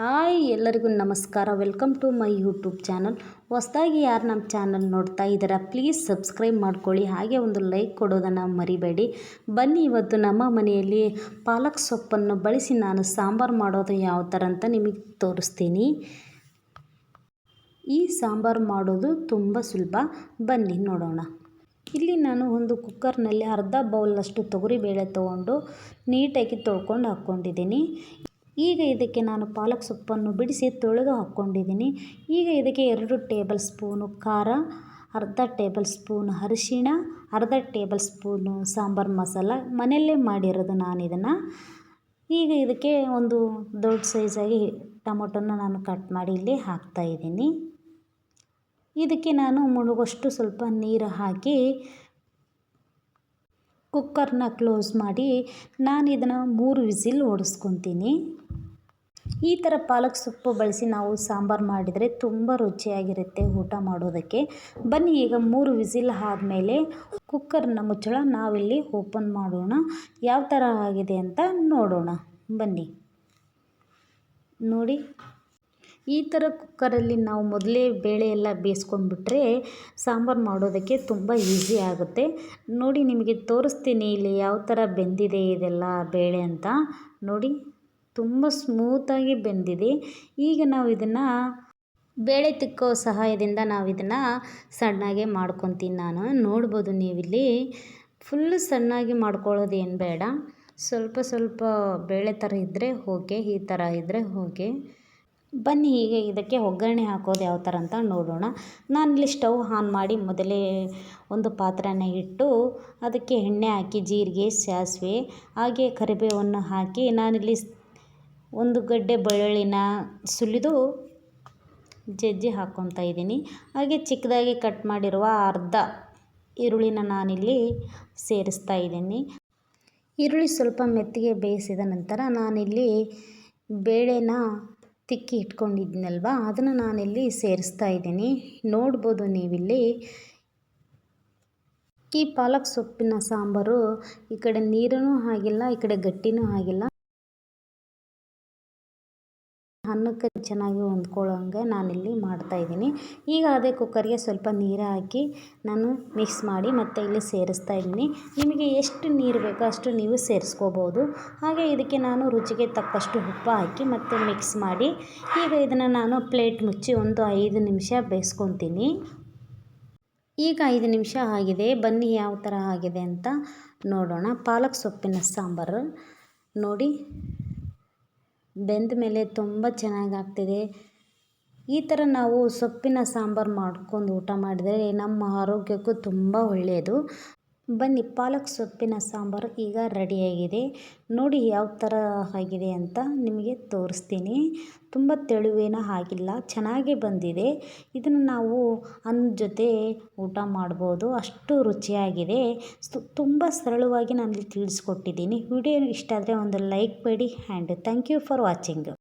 Hi ಎಲ್ಲರಿಗೂ ನಮಸ್ಕಾರ. Welcome to my YouTube channel ಹೊಸ್ದಾಗಿ ಯಾರು ನಮ್ಮ ಚಾನಲ್ ನೋಡ್ತಾ ಇದ್ದೀರಾ ಪ್ಲೀಸ್ ಸಬ್ಸ್ಕ್ರೈಬ್ ಮಾಡ್ಕೊಳ್ಳಿ. ಹಾಗೆ ಒಂದು ಲೈಕ್ ಕೊಡೋದನ್ನು ಮರಿಬೇಡಿ. ಬನ್ನಿ ಇವತ್ತು ನಮ್ಮ ಮನೆಯಲ್ಲಿ ಪಾಲಕ್ ಸೊಪ್ಪನ್ನು ಬಳಸಿ ನಾನು ಸಾಂಬಾರು ಮಾಡೋದು ಯಾವ ಥರ ಅಂತ ನಿಮಗೆ ತೋರಿಸ್ತೀನಿ. ಈ ಸಾಂಬಾರು ಮಾಡೋದು ತುಂಬ ಸುಲಭ. ಬನ್ನಿ ನೋಡೋಣ. ಇಲ್ಲಿ ನಾನು ಒಂದು ಕುಕ್ಕರ್ನಲ್ಲಿ ಅರ್ಧ ಬೌಲಷ್ಟು ತೊಗರಿಬೇಳೆ ತೊಗೊಂಡು ನೀಟಾಗಿ ತೊಳ್ಕೊಂಡು ಹಾಕ್ಕೊಂಡಿದ್ದೀನಿ. ಈಗ ಇದಕ್ಕೆ ನಾನು ಪಾಲಕ್ ಸೊಪ್ಪನ್ನು ಬಿಡಿಸಿ ತೊಳೆದು ಹಾಕ್ಕೊಂಡಿದ್ದೀನಿ. ಈಗ ಇದಕ್ಕೆ ಎರಡು ಟೇಬಲ್ ಸ್ಪೂನು ಖಾರ, ಅರ್ಧ ಟೇಬಲ್ ಸ್ಪೂನ್ ಅರಿಶಿಣ, ಅರ್ಧ ಟೇಬಲ್ ಸ್ಪೂನು ಸಾಂಬಾರು ಮಸಾಲ. ಮನೆಯಲ್ಲೇ ಮಾಡಿರೋದು ನಾನು ಇದನ್ನು ಈಗ ಇದಕ್ಕೆ ಒಂದು ದೊಡ್ಡ ಸೈಜಾಗಿ ಟೊಮೊಟೊನ ನಾನು ಕಟ್ ಮಾಡಿ ಇಲ್ಲಿ ಹಾಕ್ತಾಯಿದ್ದೀನಿ ಇದಕ್ಕೆ ನಾನು ಮುಳುಗಷ್ಟು ಸ್ವಲ್ಪ ನೀರು ಹಾಕಿ ಕುಕ್ಕರ್ನ ಕ್ಲೋಸ್ ಮಾಡಿ ನಾನು ಇದನ್ನು ಮೂರು ವಿಸಿಲ್ ಓಡಿಸ್ಕೊತೀನಿ. ಈ ಥರ ಪಾಲಕ್ ಸೊಪ್ಪು ಬಳಸಿ ನಾವು ಸಾಂಬಾರು ಮಾಡಿದರೆ ತುಂಬ ರುಚಿಯಾಗಿರುತ್ತೆ ಊಟ ಮಾಡೋದಕ್ಕೆ. ಬನ್ನಿ ಈಗ ಮೂರು ವಿಸಿಲ್ ಆದಮೇಲೆ ಕುಕ್ಕರ್ನ ಮುಚ್ಚಳ ನಾವಿಲ್ಲಿ ಓಪನ್ ಮಾಡೋಣ. ಯಾವ ಥರ ಆಗಿದೆ ಅಂತ ನೋಡೋಣ. ಬನ್ನಿ. ನೋಡಿ. ಈ ಥರ ಕುಕ್ಕರಲ್ಲಿ ನಾವು ಮೊದಲೇ ಬೇಳೆ ಎಲ್ಲ ಬೇಯಿಸ್ಕೊಂಡ್ಬಿಟ್ರೆ ಸಾಂಬಾರು ಮಾಡೋದಕ್ಕೆ ತುಂಬ ಈಸಿ ಆಗುತ್ತೆ. ನೋಡಿ ನಿಮಗೆ ತೋರಿಸ್ತೀನಿ ಇಲ್ಲಿ ಯಾವ ಥರ ಬೆಂದಿದೆ ಇದೆಲ್ಲ ಬೇಳೆ ಅಂತ. ನೋಡಿ ತುಂಬ ಸ್ಮೂತಾಗಿ ಬೆಂದಿದೆ. ಈಗ ನಾವು ಇದನ್ನು ಬೇಳೆ ತಿಕ್ಕೋ ಸಹಾಯದಿಂದ ನಾವು ಇದನ್ನು ಸಣ್ಣಗೆ ಮಾಡ್ಕೊತೀನಿ ನಾನು. ನೋಡ್ಬೋದು ನೀವಿಲ್ಲಿ ಫುಲ್ಲು ಸಣ್ಣಾಗಿ ಏನು ಬೇಡ. ಸ್ವಲ್ಪ ಸ್ವಲ್ಪ ಬೇಳೆ ಥರ ಇದ್ದರೆ ಓಕೆ ಈ ಥರ ಇದ್ದರೆ ಓಕೆ ಬನ್ನಿ ಈಗ ಇದಕ್ಕೆ ಒಗ್ಗರಣೆ ಹಾಕೋದು ಯಾವ ಥರ ಅಂತ ನೋಡೋಣ. ನಾನಿಲ್ಲಿ ಸ್ಟವ್ ಆನ್ ಮಾಡಿ ಮೊದಲೇ ಒಂದು ಪಾತ್ರೆನ ಇಟ್ಟು ಅದಕ್ಕೆ ಎಣ್ಣೆ ಹಾಕಿ, ಜೀರಿಗೆ, ಸಾಸಿವೆ, ಹಾಗೆ ಕರಿಬೇವನ್ನು ಹಾಕಿ ನಾನಿಲ್ಲಿ ಒಂದು ಗಡ್ಡೆ ಬೆಳ್ಳುಳ್ಳಿನ ಸುಲಿದು ಜಜ್ಜಿ ಹಾಕ್ಕೊತಾ ಇದ್ದೀನಿ. ಹಾಗೆ ಚಿಕ್ಕದಾಗಿ ಕಟ್ ಮಾಡಿರುವ ಅರ್ಧ ಈರುಳ್ಳಿನ ನಾನಿಲ್ಲಿ ಸೇರಿಸ್ತಾ ಇದ್ದೀನಿ. ಈರುಳ್ಳಿ ಸ್ವಲ್ಪ ಮೆತ್ತಗೆ ಬೇಯಿಸಿದ ನಂತರ ನಾನಿಲ್ಲಿ ಬೇಳೆನ ತಿಕ್ಕಿ ಇಟ್ಕೊಂಡಿದ್ದೀನಲ್ವ ಅದನ್ನು ನಾನಿಲ್ಲಿ ಸೇರಿಸ್ತಾ ಇದ್ದೀನಿ. ನೋಡ್ಬೋದು ನೀವಿಲ್ಲಿ. ಈ ಪಾಲಕ್ ಸೊಪ್ಪಿನ ಸಾಂಬಾರು ಈ ಕಡೆ ನೀರೂ ಆಗಿಲ್ಲ, ಈ ಕಡೆ ಗಟ್ಟಿನೂ ಆಗಿಲ್ಲ. ಅನ್ನಕ್ಕೆ ಚೆನ್ನಾಗಿ ಹೊಂದ್ಕೊಳ್ಳೋಂಗೆ ನಾನಿಲ್ಲಿ ಮಾಡ್ತಾಯಿದ್ದೀನಿ ಈಗ ಅದೇ ಕುಕ್ಕರ್ಗೆ ಸ್ವಲ್ಪ ನೀರು ಹಾಕಿ ನಾನು ಮಿಕ್ಸ್ ಮಾಡಿ ಮತ್ತೆ ಇಲ್ಲಿ ಸೇರಿಸ್ತಾ ಇದ್ದೀನಿ. ನಿಮಗೆ ಎಷ್ಟು ನೀರು ಬೇಕೋ ಅಷ್ಟು ನೀವು ಸೇರಿಸ್ಕೋಬೋದು. ಹಾಗೆ ಇದಕ್ಕೆ ನಾನು ರುಚಿಗೆ ತಕ್ಕಷ್ಟು ಉಪ್ಪು ಹಾಕಿ ಮತ್ತೆ ಮಿಕ್ಸ್ ಮಾಡಿ ಈಗ ಇದನ್ನು ನಾನು ಪ್ಲೇಟ್ ಮುಚ್ಚಿ ಒಂದು ಐದು ನಿಮಿಷ ಬೇಯಿಸ್ಕೊತೀನಿ. ಈಗ ಐದು ನಿಮಿಷ ಆಗಿದೆ. ಬನ್ನಿ ಯಾವ ಥರ ಆಗಿದೆ ಅಂತ ನೋಡೋಣ. ಪಾಲಕ್ ಸೊಪ್ಪಿನ ಸಾಂಬಾರು ನೋಡಿ. ಬೆಂದ ಮೇಲೆ ತುಂಬ ಚೆನ್ನಾಗಿ ಆಗ್ತಿದೆ. ಈ ಥರ ನಾವು ಸೊಪ್ಪಿನ ಸಾಂಬಾರು ಮಾಡ್ಕೊಂಡು ಊಟ ಮಾಡಿದರೆ ನಮ್ಮ ಆರೋಗ್ಯಕ್ಕೂ ತುಂಬ ಒಳ್ಳೆಯದು ಬನ್ನಿ, ಪಾಲಕ್ ಸೊಪ್ಪಿನ ಸಾಂಬಾರು ಈಗ ರೆಡಿಯಾಗಿದೆ. ನೋಡಿ ಯಾವ ಥರ ಆಗಿದೆ ಅಂತ ನಿಮಗೆ ತೋರಿಸ್ತೀನಿ. ತುಂಬ ತೆಳುವೇನೂ ಆಗಿಲ್ಲ, ಚೆನ್ನಾಗೇ ಬಂದಿದೆ. ಇದನ್ನು ನಾವು ಅನ್ನ ಜೊತೆ ಊಟ ಮಾಡ್ಬೋದು, ಅಷ್ಟು ರುಚಿಯಾಗಿದೆ. ತುಂಬ ಸರಳವಾಗಿ ನಾನು ತಿಳಿಸ್ಕೊಟ್ಟಿದ್ದೀನಿ. ವಿಡಿಯೋ ಇಷ್ಟ ಆದರೆ ಒಂದು ಲೈಕ್ ಮಾಡಿ, and thank you for watching.